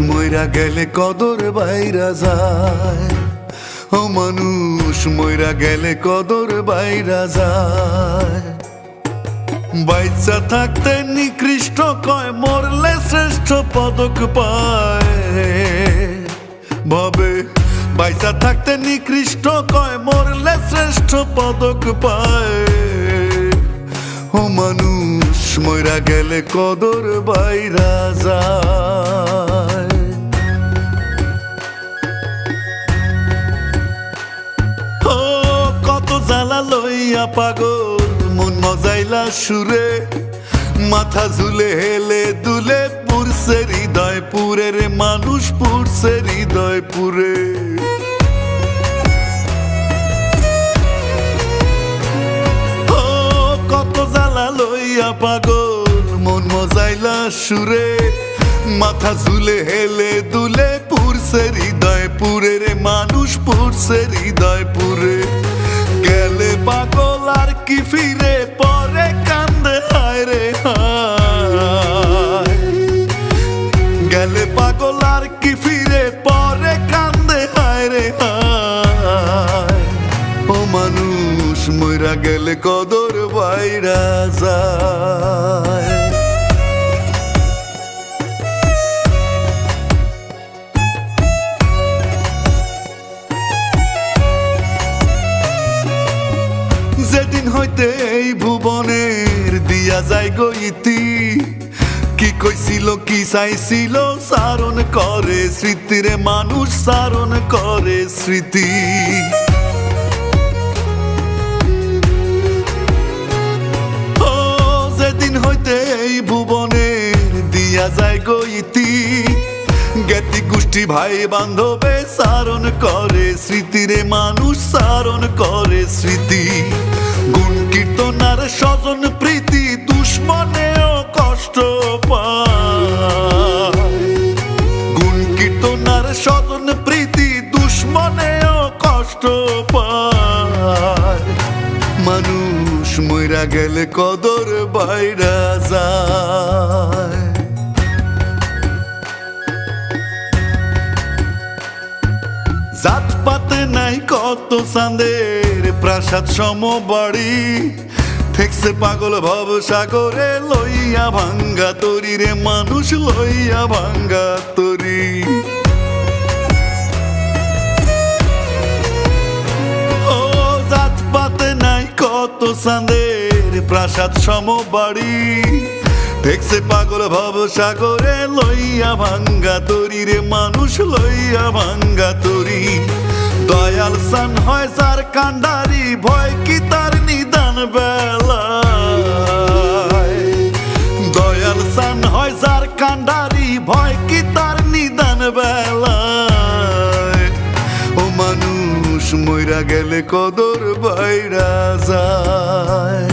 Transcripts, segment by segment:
মইরা গেলে কদর বাইরা যায়। ও মানুষ মইরা গেলে কদর বাইরা যায়। বাইচা থাকতে নিকৃষ্ট কয়, মরলে শ্রেষ্ঠ পদক পায়। ভাবে, বাইচা থাকতে নিকৃষ্ট কয়, মরলে শ্রেষ্ঠ পদক পায়। ও মানুষ মইরা গেলে কদর বাইরা যায়। ও, কত জ্বালা লইয়া পাগল, মন মজাইলা সুরে। মাথা ঝুলে হেলে দুলে পুরছে হৃদয় পুরে রে মানুষ পুরছে হৃদয় পুরে। লইয়া পাগল, মন মজাইলা সুরে। মাথা ঝুলে হেলে দুলে পুরছে হৃদয় পুরে রে, মানুষ পুরছে হৃদয় পুরে। গেলে পাগল আর কি ফিরে, পরে কান্দে, হায় রে গেলে পাগল আর কি ফিরে, পরে কান্দে, হায় রে ও মানুষ, মইরা গেলে কদর বাইরা যায়। যেদিন হইতে এই ভুবনের দিয়া যায় গো ইতি, কি কইছিল, কি চাইছিল সারণ করে স্মৃতিরে মানুষ সারণ করে স্মৃতি। দিয়া যায় গো ইতি। জ্ঞাতি গোষ্ঠী ভাই বান্ধবে সারণ করে স্মৃতিরে, মানুষ সারণ করে স্মৃতি। গুণ কীর্তনার স্বজন প্রীতি দুশ্মনেও কষ্ট গুণ কীর্তনার স্বজন প্রীতি দুশ্মনেও কষ্ট মানুষ মইরা গেলে কদর বাইরা যায়। কত চাঁদের প্রাসাদ সম বাড়ি ঠেকছে পাগল ভব সাগরে লইয়া ভাঙ্গা তরি রে, মানুষ লইয়া ভাঙ্গা তরি। ও জাত পাতে নাই কত চাঁদের প্রাসাদ সম বাড়ি দেখছে পাগল ভব সাগরে লইয়া ভাঙ্গা তরি রে, মানুষ লইয়া ভাঙ্গা তরি। দয়াল সান হয় সার কান্ডারি, ভয় কি তার নিদান বেলা দয়াল সান হয় সার কান্ডারি, ভয় কি তার নিদান বেলা ও মানুষ মইরা গেলে কদর বাইরা যায়।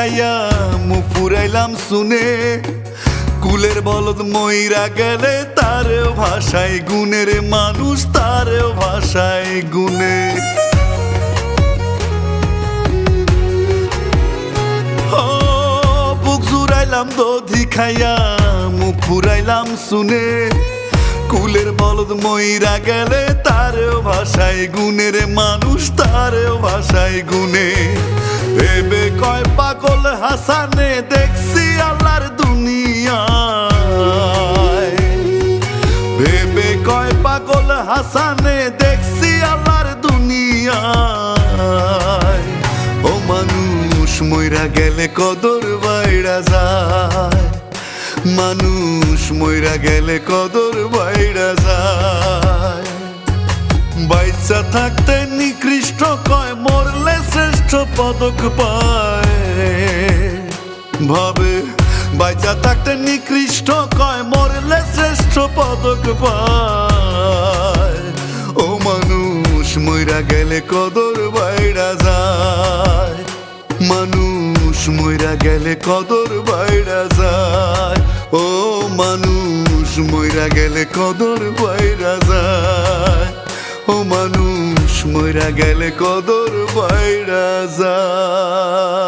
খাইয়া মুখ ফুরাইলাম শুনে। কুলের বলদ মইরা গেলে তারেও ভাষায় গুণের মানুষ, তারেও ভাষায় ও, বুক জুড়াইলাম দধি খাইয়া, মুখ ফুরাইলাম শুনে। কুলের বলদ মইরা গেলে তারেও ভাষায় গুণের মানুষ, তারেও ভাষায় গুনে ভেবে কয় পাগল হাসানে দেখছি আল্লাহর দুনিয়ায়। ভেবে কয় পাগল হাসানে দেখছি আল্লাহর দুনিয়ায়। ও মানুষ, মইরা গেলে কদর বাইরা যায়। মানুষ, মইরা গেলে কদর বাইরা যায়। বাইচা থাকতে নিকৃষ্ট কয়, মরলে শ্রেষ্ঠ পদক পায়। ভাবে, বাইচা থাকতে নিকৃষ্ট কয়, মরলে শ্রেষ্ঠ পদক পায়। ও মানুষ, মইরা গেলে কদর বাইরা যায়। মানুষ, মইরা গেলে কদর বাইরা যায়। ও মানুষ, মইরা গেলে কদর বাইরা গেলে কদর বাইরা যায়।